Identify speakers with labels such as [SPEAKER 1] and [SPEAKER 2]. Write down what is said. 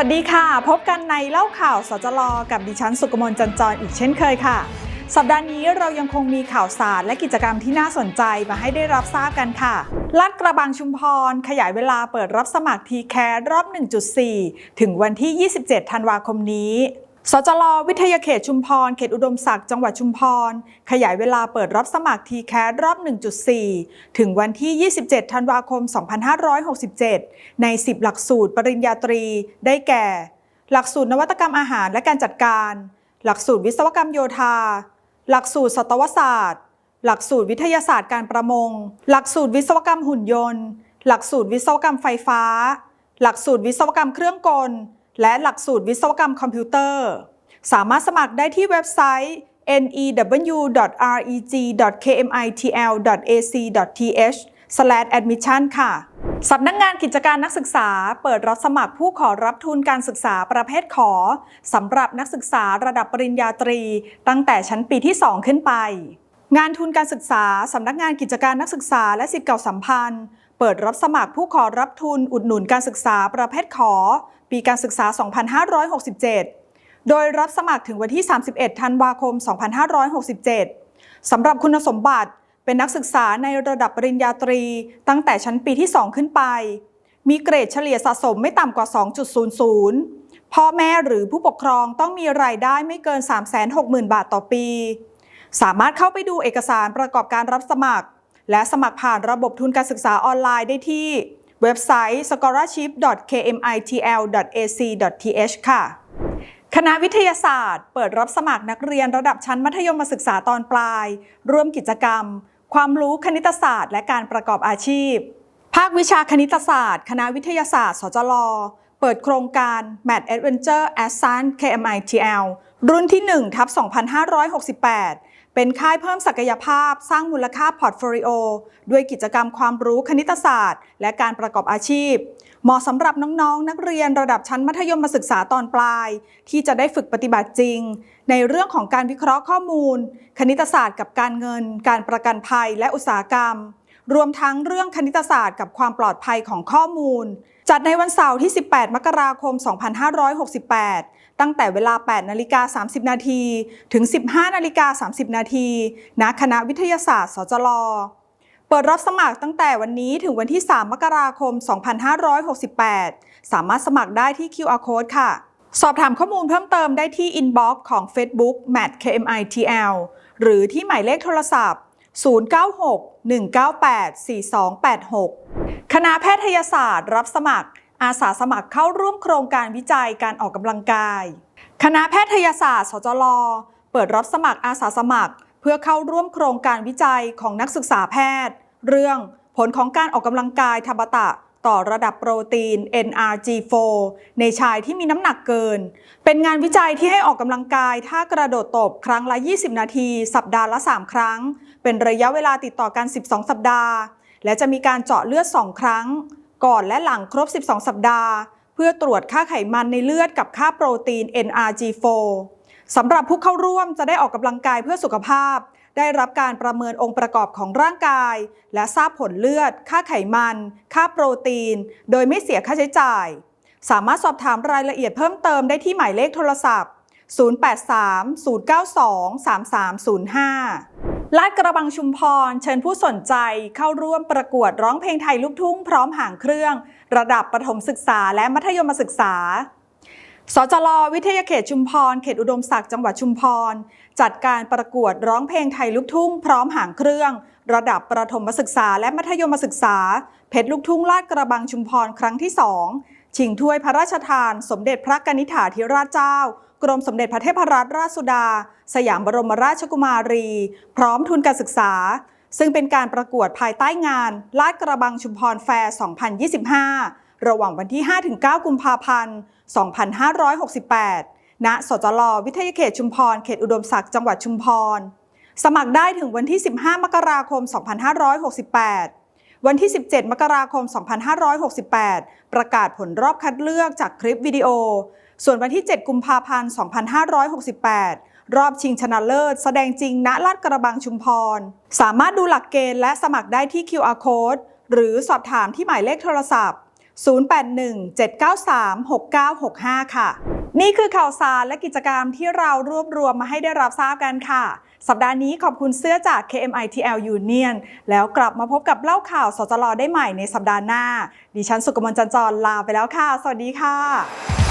[SPEAKER 1] วัสดีค่ะ พบกันในเล่าข่าวสจลกับดิฉันสุกมลจันจรอีกเช่นเคยค่ะ สัปดาห์นี้เรายังคงมีข่าวสารและกิจกรรมที่น่าสนใจมาให้ได้รับทราบกันค่ะลาดกระบังชุมพร ขยายเวลาเปิดรับสมัครทีแครอบ 1.4 ถึงวันที่ 27 ธันวาคมนี้ สจลวิทยาเขตชุมพร เขตอุดมศักดิ์ จังหวัดชุมพร ขยายเวลาเปิดรับสมัครทีแครอบ 1.4 ถึงวันที่ 27 ธันวาคม 2567 ใน 10 หลักสูตรปริญญาตรี ได้แก่ หลักสูตรนวัตกรรมอาหารและการจัดการ หลักสูตรวิศวกรรมโยธา หลักสูตรสัตวศาสตร์ หลักสูตรวิทยาศาสตร์การประมง หลักสูตรวิศวกรรมหุ่นยนต์ หลักสูตรวิศวกรรมไฟฟ้า หลักสูตรวิศวกรรมเครื่องกล และหลักสูตรวิศวกรรมคอมพิวเตอร์ สามารถสมัครได้ที่เว็บไซต์ new.reg.kmitl.ac.th/admission ค่ะสำนักงงานกิจการนักศึกษา เปิดรับสมัครผู้ขอรับทุนการศึกษาประเภทขอสำหรับนักศึกษาระดับปริญญาตรี ตั้งแต่ชั้นปีที่ 2 ขึ้นไป งานทุนการศึกษาสำนักงานกิจการนักศึกษาและสิทธิเก่าสัมพันธ์ เปิดรับสมัครผู้ขอรับทุนอุดหนุนการศึกษาประเภทขอ ปีการศึกษา 2567 โดยรับสมัครถึงวันที่ 31 ธันวาคม 2567 สำหรับคุณสมบัติเป็นนักศึกษาในระดับปริญญาตรี ตั้งแต่ชั้นปีที่ 2 ขึ้นไป มีเกรดเฉลี่ยสะสมไม่ต่ำกว่า 2.00 พ่อแม่หรือผู้ปกครองต้องมีรายได้ไม่เกิน 360,000 บาทต่อปี สามารถเข้าไปดูเอกสารประกอบการรับสมัคร และสมัครผ่านระบบทุนการศึกษาออนไลน์ได้ที่ เว็บไซต์ scholarship.kmitl.ac.th ค่ะ คณะวิทยาศาสตร์ เปิดรับสมัครนักเรียนระดับชั้นมัธยมศึกษาตอนปลาย ร่วมกิจกรรม ความรู้คณิตศาสตร์ และการประกอบอาชีพ ภาควิชาคณิตศาสตร์ คณะวิทยาศาสตร์ สจลเปิดโครงการ Mad Adventure a s s a n KMITL รุ่นที่1ทับ2568 เป็นค่ายเพิ่มศักยภาพสร้างมูลค่าพอร์ตโฟลิโอด้วยกิจกรรมความรู้คณิตศาสตร์ และการประกอบอาชีพ เหมาะสำหรับน้องๆนักเรียนระดับชั้นมัธยมศึกษาตอนปลาย ที่จะได้ฝึกปฏิบัติจริง ในเรื่องของการวิเคราะห์ข้อมูล คณิตศาสตร์กับการเงิน การประกันภัยและอุตสาหกรรม รวมทั้งเรื่องคณิตศาสตร์กับความปลอดภัยของข้อมูล จัดในวันเสาร์ที่ 18 มกราคม 2568 ตั้งแต่เวลา 8 นาฬิกา 30 นาที ถึง 15 นาฬิกา 30 นาทีณคณะวิทยาศาสตร์ สจลเปิดรับสมัครตั้งแต่วันนี้ถึงวันที่ 3 มกราคม 2568 สามารถสมัครได้ที่ QR Code ค่ะ สอบถามข้อมูลเพิ่มเติมได้ที่ Inbox ของ Facebook MAT KMITL หรือที่หมายเลขโทรศัพท์ 096-198-4286 คณะแพทยศาสตร์ รับสมัคร อาสาสมัครเข้าร่วมโครงการวิจัยการออกกำลังกาย คณะแพทยศาสตร์ สจล เปิดรับสมัครอาสาสมัคร เพื่อเข้าร่วมโครงการวิจัยของนักศึกษาแพทย์ เรื่องผลของการออกกำลังกายทบตะ ต่อระดับโปรตีน NRG4 ในชายที่มีน้ำหนักเกิน เป็นงานวิจัยที่ให้ออกกำลังกายท่ากระโดดตบครั้งละ 20 นาที สัปดาห์ละ 3 ครั้ง เป็นระยะเวลาติดต่อกัน 12 สัปดาห์ และจะมีการเจาะเลือด 2 ครั้ง ก่อนและหลังครบ 12 สัปดาห์ เพื่อตรวจค่าไขมันในเลือดกับค่าโปรตีน NRG4 สำหรับผู้เข้าร่วมจะได้ออกกำลังกายเพื่อสุขภาพ ได้รับการประเมินองค์ประกอบของร่างกาย และทราบผลเลือด ค่าไขมัน ค่าโปรตีน โดยไม่เสียค่าใช้จ่าย สามารถสอบถามรายละเอียดเพิ่มเติมได้ที่หมายเลขโทรศัพท์ 083-092-3305 ลาดกระบังชุมพร เชิญผู้สนใจเข้าร่วมประกวดร้องเพลงไทยลูกทุ่งพร้อมหางเครื่อง ระดับประถมศึกษาและมัธยมศึกษา สจลวิทยาเขตชุมพร เขตอุดมศักดิ์จังหวัดชุมพร จัดการประกวดร้องเพลงไทยลูกทุ่งพร้อมหางเครื่อง ระดับประถมศึกษาและมัธยมศึกษา เพชรลูกทุ่งลาดกระบังชุมพรครั้งที่2ชิงถ้วยพระราชทาน สมเด็จพระกนิษฐาธิราชเจ้า กรมสมเด็จพระเทพรัตนราชสุดา สยามบรมราชกุมารี พร้อมทุนการศึกษา ซึ่งเป็นการประกวดภายใต้งานลาดกระบังชุมพรแฟร์ 2025 ระหว่างวันที่ 5-9 กุมภาพันธ์ 2568 ณ สจลวิทยาเขตชุมพร เขตอุดมศักดิ์ จังหวัดชุมพร สมัครได้ถึงวันที่ 15 มกราคม 2568 วันที่ 17 มกราคม 2568 ประกาศผลรอบคัดเลือกจากคลิปวิดีโอ ส่วนวันที่ 7 กุมภาพันธ์ 2568รอบชิงชนะเลิศ แสดงจริงณลาดกระบังชุมพร สามารถดูหลักเกณฑ์และสมัครได้ที่ QR Code หรือสอบถามที่หมายเลขโทรศัพท์ 0817936965 ค่ะ นี่คือข่าวสารและกิจกรรมที่เรารวบรวมมาให้ได้รับทราบกันค่ะ สัปดาห์นี้ขอบคุณเสื้อจาก KMITL Union แล้วกลับมาพบกับเล่าข่าวสจลได้ใหม่ในสัปดาห์หน้า ดิฉันสุกมลจันจรลาไปแล้วค่ะ สวัสดีค่ะ